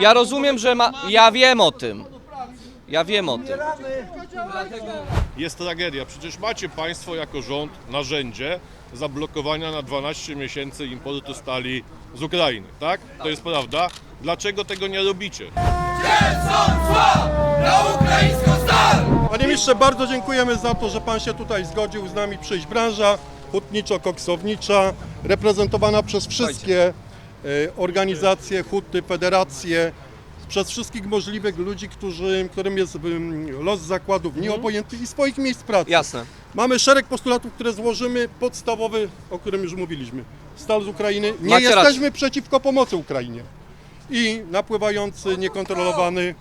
ja rozumiem, że ma. Ja wiem o tym. Ja wiem o tym. Jest tragedia. Przecież macie Państwo jako rząd narzędzie zablokowania na 12 miesięcy importu stali z Ukrainy, tak? To jest prawda. Dlaczego tego nie robicie? Panie ministrze, bardzo dziękujemy za to, że pan się tutaj zgodził z nami przyjść. Branża hutniczo-koksownicza, reprezentowana przez wszystkie organizacje, huty, federacje, przez wszystkich możliwych ludzi, którzy, którym jest los zakładów nieobojętny i swoich miejsc pracy. Jasne. Mamy szereg postulatów, które złożymy. Podstawowy, o którym już mówiliśmy. Stal z Ukrainy. Nie Macie rację. jesteśmy przeciwko pomocy Ukrainie. I napływający, niekontrolowany,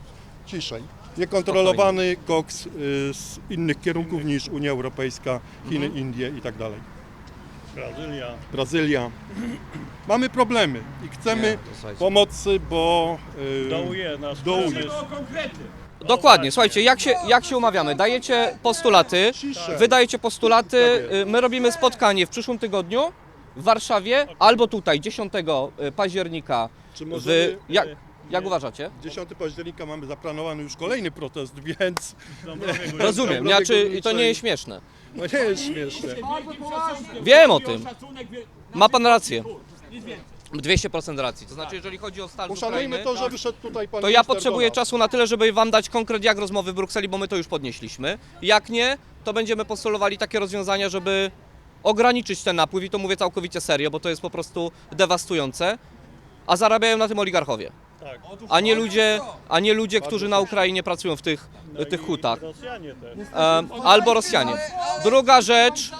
ciszej, niekontrolowany koks y, z innych kierunków niż Unia Europejska, Chiny, Mhm. Indie i tak dalej. Brazylia. Brazylia. Mamy problemy i chcemy pomocy, bo y, Dołuje nasz Dołuje. Dokładnie, słuchajcie, jak się, jak się umawiamy? Dajecie postulaty, Ciszej. wydajecie postulaty, Tak y, my robimy spotkanie w przyszłym tygodniu w Warszawie albo tutaj 10 października. czy W, możemy... jak, jak uważacie? 10 października mamy zaplanowany już kolejny protest, więc Rozumiem, Dobrowej znaczy i to nie jest śmieszne. no nie jest śmieszne. Wiem o tym. Ma pan rację. 200% racji. To znaczy, jeżeli chodzi o stal z Uszanujmy Ukrainy, to, że wyszedł tutaj pan to ja minister potrzebuję Donald. czasu na tyle, żeby wam dać konkret jak rozmowy w Brukseli, bo my to już podnieśliśmy. Jak nie, to będziemy postulowali takie rozwiązania, żeby ograniczyć ten napływ i to mówię całkowicie serio, bo to jest po prostu dewastujące. A zarabiają na tym oligarchowie, Tak. a nie ludzie, a nie ludzie, którzy na Ukrainie pracują w tych, w tych hutach. Rosjanie też. Albo Rosjanie. Druga rzecz,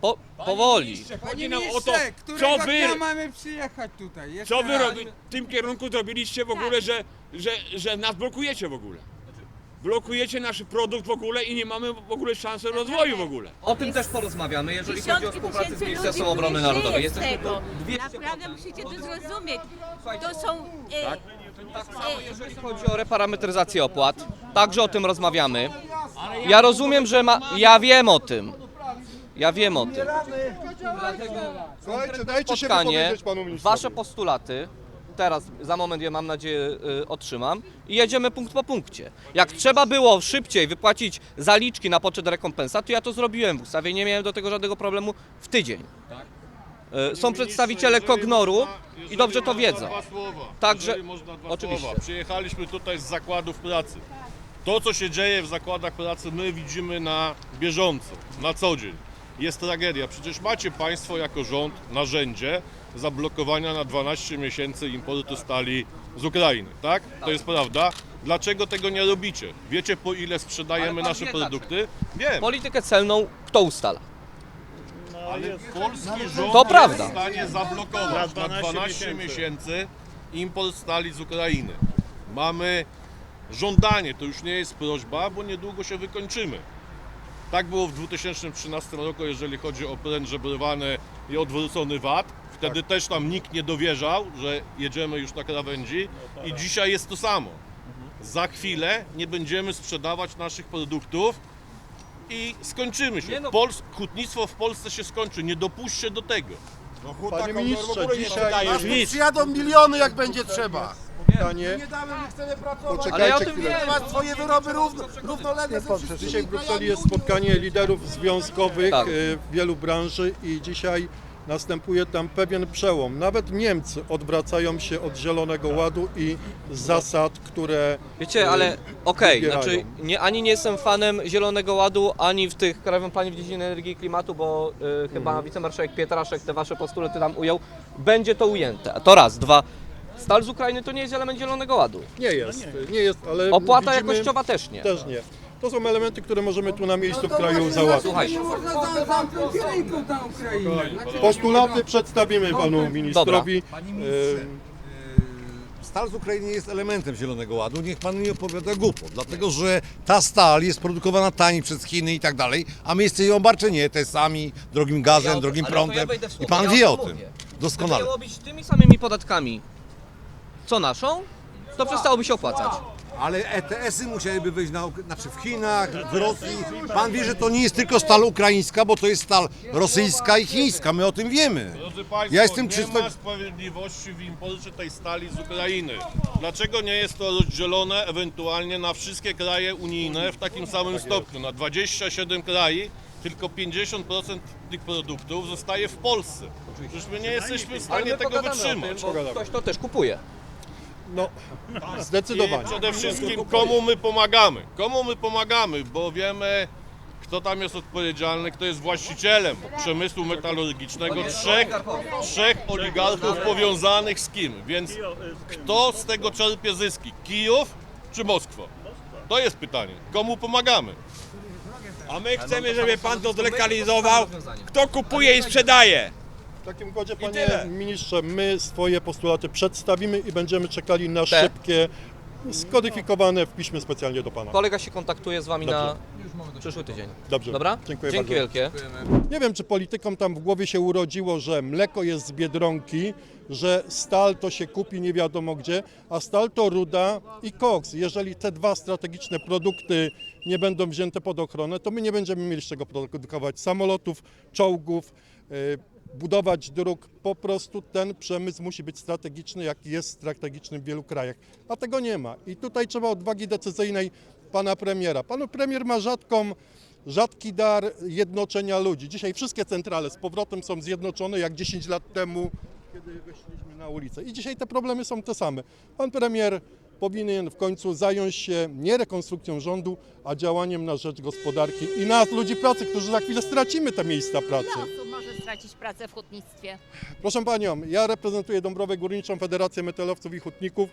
po, powoli. Chodzi nam o to, co co wy... wy- mamy przyjechać tutaj? Jeszcze Co wy raz. robi, w tym kierunku zrobiliście w ogóle, że, że, że nas blokujecie w ogóle? Blokujecie nasz produkt w ogóle i nie mamy w ogóle szansy rozwoju w ogóle. O tym też porozmawiamy, jeżeli chodzi o współpracę z tysięcy Ministerstwem ludzi Obrony Narodowej. żyje z Jesteśmy tego. tu 200%. Naprawdę musicie to zrozumieć. To są... E, Tak samo jeżeli chodzi o reparametryzację opłat, także o tym rozmawiamy. Ja rozumiem, że ma... Ja wiem o tym. Ja wiem o tym. Słuchajcie, dajcie się Spotkanie, wypowiedzieć panu ministrowi. wasze postulaty, teraz za moment je mam nadzieję y, otrzymam i jedziemy punkt po punkcie. Jak trzeba było szybciej wypłacić zaliczki na poczet rekompensat, to ja to zrobiłem w ustawie, nie miałem do tego żadnego problemu w tydzień. Y, Są przedstawiciele Kognoru i dobrze to wiedzą. Także- Jeżeli można dwa oczywiście. Słowa. Przyjechaliśmy tutaj z zakładów pracy. To, co się dzieje w zakładach pracy, my widzimy na bieżąco, na co dzień. Jest tragedia. Przecież macie Państwo jako rząd narzędzie zablokowania na 12 miesięcy importu stali z Ukrainy, tak? To jest prawda. Dlaczego tego nie robicie? Wiecie, po ile sprzedajemy pan nasze wie produkty? Wiem. Politykę celną kto ustala? No, Ale polski rząd To prawda. jest w stanie zablokować Na na 12 12 miesięcy. miesięcy import stali z Ukrainy. Mamy żądanie, to już nie jest prośba, bo niedługo się wykończymy. Tak było w 2013 roku, jeżeli chodzi o pręd żebrowany i odwrócony VAT. Wtedy też tam nikt nie dowierzał, że jedziemy już na krawędzi i dzisiaj jest to samo. Za chwilę nie będziemy sprzedawać naszych produktów i skończymy się. Nie no. Pols- hutnictwo w Polsce się skończy. Nie dopuśćcie do tego. Panie ministrze, dzisiaj Nic. Przyjadą miliony jak będzie trzeba. Spotkanie. Nie damy, nie chcemy pracować. Ale ja o Poczekajcie tym chwilę. wiem. Ma swoje wyroby równo, równolegle ze wszystkimi Dzisiaj w Brukseli krajami jest Unii spotkanie liderów związkowych Tak. e, wielu branży i dzisiaj następuje tam pewien przełom. Nawet Niemcy odwracają się od Zielonego Ładu i zasad, które Wiecie, ale okej, wybierają. znaczy nie, ani nie jestem fanem Zielonego Ładu, ani w tych Krajowym Planie w dziedzinie energii i klimatu, bo y, chyba Mhm. wicemarszałek Pietraszek te wasze postulaty tam ujął. Będzie to ujęte. To raz. Dwa. Stal z Ukrainy to nie jest element Zielonego Ładu. nie jest, nie jest, ale Opłata widzimy, jakościowa też nie. też nie. To są elementy, które możemy tu na miejscu w kraju załatwić. Słuchajcie, Można za- zamknąć rynku na Ukrainę. Znaczy, Postulaty przedstawimy panu ministrowi. Panie E, ministrze, e, Stal z Ukrainy jest elementem Zielonego Ładu, niech pan nie opowiada głupot, dlatego że ta stal jest produkowana taniej przez Chiny i tak dalej, a my jesteśmy obarczeni ETS-ami, drogim gazem, Ja o- drogim ale to ja prądem wejdę w i słowo, pan ja wie o o tym tym mówię. doskonale. Gdyby robić tymi samymi podatkami, co naszą, to przestałoby się opłacać. Ale ETS-y musiałyby wyjść na, znaczy w Chinach, w Rosji. Pan wie, że to nie jest tylko stal ukraińska, bo to jest stal rosyjska i chińska. My o tym wiemy. Drodzy Państwo, Ja jestem nie czysto- ma sprawiedliwości w imporcie tej stali z Ukrainy. Dlaczego nie jest to rozdzielone ewentualnie na wszystkie kraje unijne w takim samym stopniu? Na 27 krajów tylko 50% tych produktów zostaje w Polsce. Przecież my nie jesteśmy w stanie tego wytrzymać. bo ktoś to też kupuje. No, I zdecydowanie. przede wszystkim komu my pomagamy? Komu my pomagamy, bo wiemy kto tam jest odpowiedzialny, kto jest właścicielem przemysłu metalurgicznego, trzech, trzech oligarchów powiązanych z kim, więc kto z tego czerpie zyski? Kijów czy Moskwa? To jest pytanie. Komu pomagamy? A my chcemy, żeby pan to zlekalizował. Kto kupuje i sprzedaje? W takim układzie, panie tyle. ministrze, my swoje postulaty przedstawimy i będziemy czekali na Te. szybkie, skodyfikowane w piśmie specjalnie do pana. Kolega się kontaktuje z wami na Dobrze. przyszły tydzień. Dobrze. Dobra? Dziękuję Dzięki bardzo. wielkie. Nie wiem, czy politykom tam w głowie się urodziło, że mleko jest z Biedronki, że stal to się kupi nie wiadomo gdzie, a stal to ruda i koks. Jeżeli te dwa strategiczne produkty nie będą wzięte pod ochronę, to my nie będziemy mieli z czego produkować samolotów, czołgów, y, budować dróg. Po prostu ten przemysł musi być strategiczny, jak jest strategiczny w wielu krajach. A tego nie ma. I tutaj trzeba odwagi decyzyjnej pana premiera. Pan premier ma rzadką rzadki dar jednoczenia ludzi. Dzisiaj wszystkie centrale z powrotem są zjednoczone jak 10 lat temu, kiedy weszliśmy na ulicę. I dzisiaj te problemy są te same. Pan premier powinien w końcu zająć się nie rekonstrukcją rządu, a działaniem na rzecz gospodarki i nas, ludzi pracy, którzy za chwilę stracimy te miejsca pracy. Stracić pracę w hutnictwie? Proszę Panią, ja reprezentuję Dąbrowę Górniczą, Federację Metalowców i Hutników.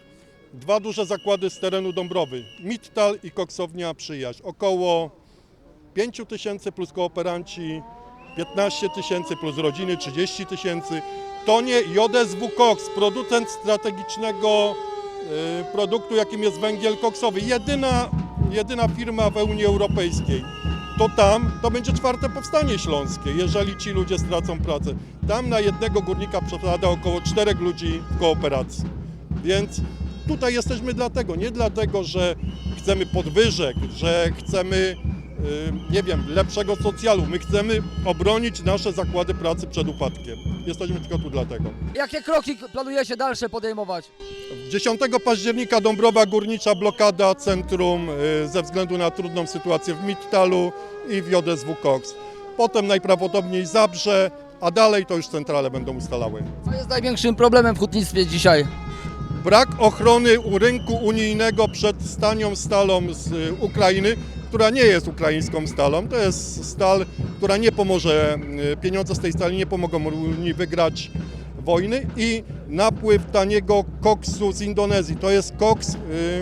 Dwa duże zakłady z terenu Dąbrowy, Mittal i koksownia Przyjaźń. Około 5 tysięcy plus kooperanci, 15 tysięcy plus rodziny, 30 tysięcy. To nie JSW Koks, producent strategicznego y, produktu, jakim jest węgiel koksowy. Jedyna, jedyna firma w Unii Europejskiej to tam to będzie czwarte powstanie śląskie, jeżeli ci ludzie stracą pracę. Tam na jednego górnika przypada około czterech ludzi w kooperacji. Więc tutaj jesteśmy dlatego, nie dlatego, że chcemy podwyżek, że chcemy, nie wiem, lepszego socjalu. My chcemy obronić nasze zakłady pracy przed upadkiem. Jesteśmy tylko tu dlatego. Jakie kroki planujecie dalsze podejmować? 10 października Dąbrowa Górnicza blokada centrum y, ze względu na trudną sytuację w Mittalu i w JSW Cox. Potem najprawdopodobniej Zabrze, a dalej to już centrale będą ustalały. Co jest największym problemem w hutnictwie dzisiaj? Brak ochrony u rynku unijnego przed stanią stalą z y, Ukrainy, która nie jest ukraińską stalą. To jest stal, która nie pomoże, y, pieniądze z tej stali nie pomogą Unii wygrać wojny i napływ taniego koksu z Indonezji. To jest koks, y,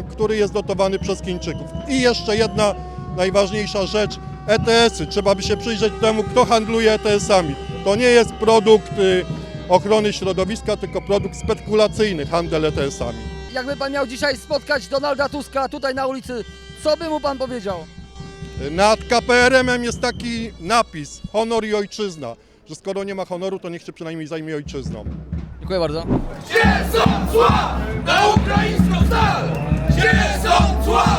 który jest dotowany przez Chińczyków. I jeszcze jedna najważniejsza rzecz, ETS-y. Trzeba by się przyjrzeć temu, kto handluje ETS-ami. To nie jest produkt y, ochrony środowiska, tylko produkt spekulacyjny, handel ETS-ami. Jakby pan miał dzisiaj spotkać Donalda Tuska tutaj na ulicy, co by mu pan powiedział? Nad KPRM-em jest taki napis, honor i ojczyzna, że skoro nie ma honoru, to niech się przynajmniej zajmie ojczyzną. Dziękuję bardzo. Gdzie są zła na ukraińską stal? Gdzie są zła